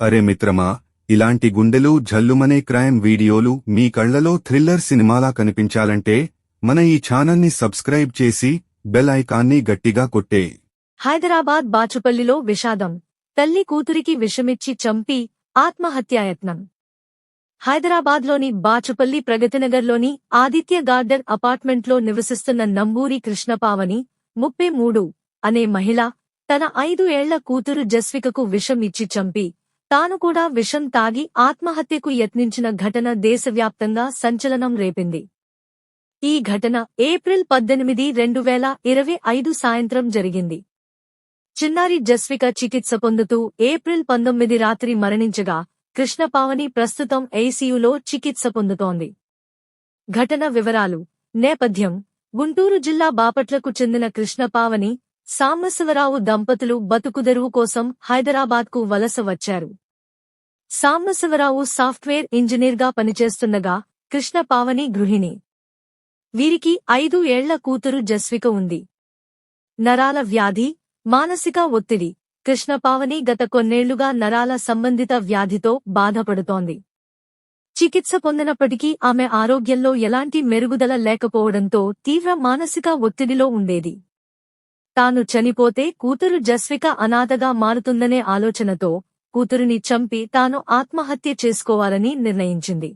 అరే మిత్రమా ఇలాంటి గుండెలు జల్లుమనే క్రైమ్ వీడియోలు మీ కళ్ళలో థ్రిల్లర్ సినిమాలా కనిపించాలంటే మన ఈ ఛానల్ని సబ్స్క్రైబ్ చేసి బెల్ ఐకాన్ని గట్టిగా కొట్టే. హైదరాబాద్ బాచుపల్లిలో విషాదం. తల్లి కూతురికి విషమిచ్చి చంపి ఆత్మహత్యాయత్నం. హైదరాబాద్లోని బాచుపల్లి ప్రగతినగర్లోని ఆదిత్య గార్డెన్ అపార్ట్మెంట్లో నివసిస్తున్న నంబూరి కృష్ణపావని ముప్పై మూడు అనే మహిళ తన ఐదు ఏళ్ళ కూతురు జస్వికకు విషం ఇచ్చి చంపి తాను కూడా విషం తాగి ఆత్మహత్యకు యత్నించిన ఘటన దేశవ్యాప్తంగా సంచలనం రేపింది. ఈ ఘటన ఏప్రిల్ పద్దెనిమిది రెండు వేల ఇరవై ఐదు సాయంత్రం జరిగింది. చిన్నారి జస్విక చికిత్స పొందుతూ ఏప్రిల్ పంతొమ్మిది రాత్రి మరణించగా కృష్ణపావని ప్రస్తుతం ఐసీయూలో చికిత్స పొందుతోంది. ఘటన వివరాలు నేపథ్యం గుంటూరు జిల్లా బాపట్లకు చెందిన కృష్ణపావని సాంబశివరావు దంపతులు బతుకుదెరువు కోసం హైదరాబాద్కు వలస వచ్చారు. సాంబశివరావు సాఫ్ట్వేర్ ఇంజనీర్గా పనిచేస్తుండగా కృష్ణపావని గృహిణి. వీరికి ఐదు ఏళ్ళ కూతురు జస్విక ఉంది. నరాల వ్యాధి మానసిక ఒత్తిడి కృష్ణపావని గత కొన్నేళ్ళుగా నరాల సంబంధిత వ్యాధితో బాధపడుతోంది. చికిత్స పొందినప్పటికీ ఆమె ఆరోగ్యంలో ఎలాంటి మెరుగుదల లేకపోవడంతో తీవ్ర మానసిక ఒత్తిడిలో ఉండేది. తాను చనిపోతే కూతురు జస్విక అనాథగా మారుతుందనే ఆలోచనతో కూతురిని చంపి తాను ఆత్మహత్య చేసుకోవాలని నిర్ణయించింది.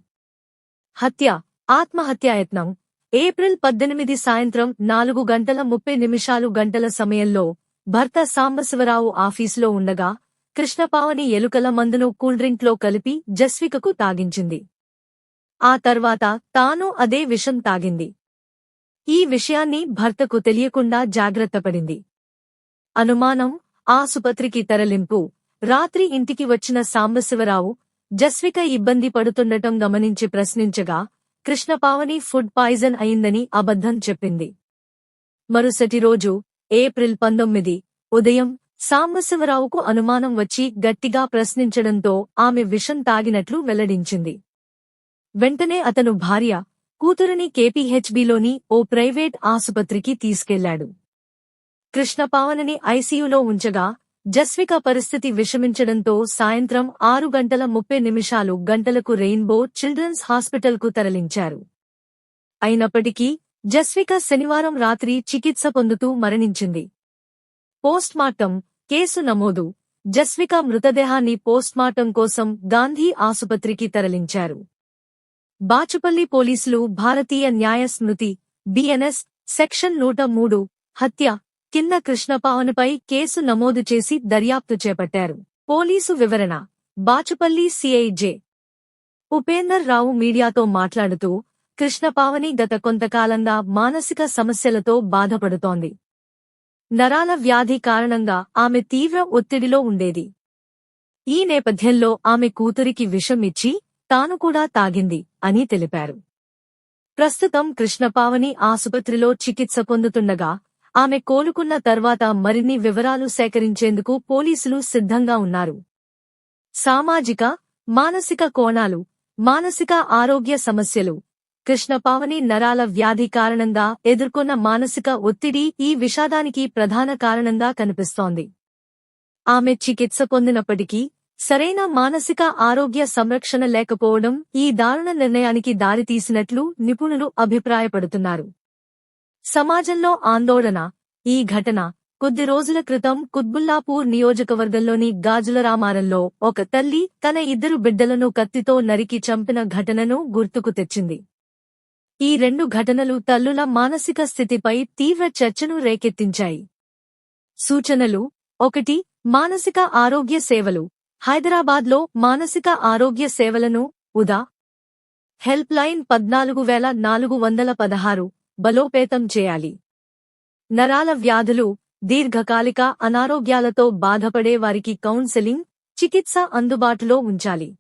హత్య ఆత్మహత్యాయత్నం ఏప్రిల్ పద్దెనిమిది సాయంత్రం నాలుగు గంటల ముప్పై నిమిషాలు గంటల సమయంలో భర్త సాంబశివరావు ఆఫీసులో ఉండగా కృష్ణపావని ఎలుకల మందును కూల్డ్రింక్లో కలిపి జస్వికకు తాగించింది. ఆ తర్వాత తాను అదే విషం తాగింది. ఈ విషయాన్ని భర్తకు తెలియకుండా జాగ్రత్తపడింది. అనుమానం ఆసుపత్రికి తరలింపు. రాత్రి ఇంటికి వచ్చిన సాంబశివరావు జస్విక ఇబ్బంది పడుతుండటం గమనించి ప్రశ్నించగా కృష్ణపావని ఫుడ్ పాయిజన్ అయిందని అబద్ధం చెప్పింది. మరుసటి రోజు ఏప్రిల్ పంతొమ్మిది ఉదయం సాంబశివరావుకు అనుమానం వచ్చి గట్టిగా ప్రశ్నించడంతో ఆమె విషం తాగినట్లు వెల్లడించింది. వెంటనే అతను భార్య కూతురిని కేపీహెచ్బీలోని ఓ ప్రైవేట్ ఆసుపత్రికి తీసుకెళ్ళాడు. కృష్ణపావనని ఐసీయూలో ఉంచగా జస్విక పరిస్థితి విషమించడంతో సాయంత్రం ఆరు గంటల ముప్పై నిమిషాలు గంటలకు రెయిన్బో చిల్డ్రన్స్ హాస్పిటల్కు తరలించారు. అయినప్పటికీ జస్విక శనివారం రాత్రి చికిత్స పొందుతూ మరణించింది. పోస్ట్మార్టం కేసు నమోదు జస్విక మృతదేహాన్ని పోస్ట్మార్టం కోసం గాంధీ ఆసుపత్రికి తరలించారు. బాచుపల్లి పోలీసులు భారతీయ న్యాయ స్మృతి బిఎన్ఎస్ సెక్షన్ నూట మూడు హత్య కింద కృష్ణపావనిపై కేసు నమోదు చేసి దర్యాప్తు చేపట్టారు. పోలీసు వివరణ బాచుపల్లి సిఐజే ఉపేందర్ రావు మీడియాతో మాట్లాడుతూ కృష్ణపావని గత కొంతకాలంగా మానసిక సమస్యలతో బాధపడుతోంది. నరాల వ్యాధి కారణంగా ఆమె తీవ్ర ఒత్తిడిలో ఉండేది. ఈ నేపథ్యంలో ఆమె కూతురికి విషం ఇచ్చి తాను కూడా తాగింది అని తెలిపారు. ప్రస్తుతం కృష్ణపావని ఆసుపత్రిలో చికిత్స పొందుతుండగా ఆమె కోలుకున్న తర్వాత మరిన్ని వివరాలు సేకరించేందుకు పోలీసులు సిద్ధంగా ఉన్నారు. సామాజిక మానసిక కోణాలు మానసిక ఆరోగ్య సమస్యలు కృష్ణపావని నరాల వ్యాధి కారణంగా ఎదుర్కొన్న మానసిక ఒత్తిడి ఈ విషాదానికి ప్రధాన కారణంగా కనిపిస్తోంది. ఆమె చికిత్స పొందినప్పటికీ సరైన మానసిక ఆరోగ్య సంరక్షణ లేకపోవడం ఈ దారుణ నిర్ణయానికి దారితీసినట్లు నిపుణులు అభిప్రాయపడుతున్నారు. సమాజంలో ఆందోళన ఈ ఘటన కొద్ది రోజుల క్రితం కుత్బుల్లాపూర్ నియోజకవర్గంలోని గాజులరామారంలో ఒక తల్లి తన ఇద్దరు బిడ్డలను కత్తితో నరికి చంపిన ఘటనను గుర్తుకు తెచ్చింది. ఈ రెండు ఘటనలు తల్లుల మానసిక స్థితిపై తీవ్ర చర్చను రేకెత్తించాయి. సూచనలు ఒకటి మానసిక ఆరోగ్య సేవలు హైదరాబాద్లో మానసిక ఆరోగ్య సేవలను ఉదా హెల్ప్ లైన్ పద్నాలుగు వేల నాలుగు వందల పదహారు బలోపేతం చేయాలి. నరాల వ్యాధులు దీర్ఘకాలిక అనారోగ్యాలతో బాధపడే వారికి కౌన్సెలింగ్ చికిత్స అందుబాటులో ఉంచాలి.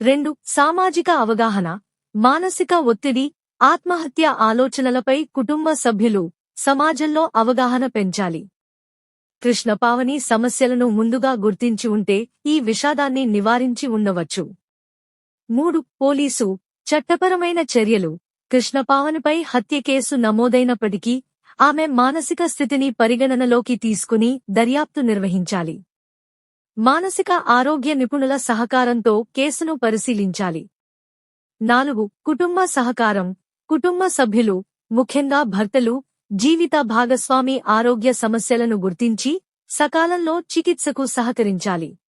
రెండు సామాజిక అవగాహన మానసిక ఒత్తిడి ఆత్మహత్య ఆలోచనలపై కుటుంబ సభ్యులు సమాజంలో అవగాహన పెంచాలి. కృష్ణపావని సమస్యలను ముందుగా గుర్తించి ఉంటే ఈ విషాదాన్ని నివారించి ఉండవచ్చు. మూడు. పోలీసు. చట్టపరమైన చర్యలు. కృష్ణపావనిపై హత్య కేసు నమోదైనప్పటికీ ఆమె మానసిక స్థితిని పరిగణనలోకి తీసుకుని దర్యాప్తు నిర్వహించాలి. మానసిక ఆరోగ్య నిపుణుల సహకారంతో కేసును పరిశీలించాలి. నాలుగు. కుటుంబ సహకారం. కుటుంబ సభ్యులు ముఖ్యంగా భర్తలు జీవిత భాగస్వామి ఆరోగ్య సమస్యలను గుర్తించి సకాలంలో చికిత్సకు సహకరించాలి.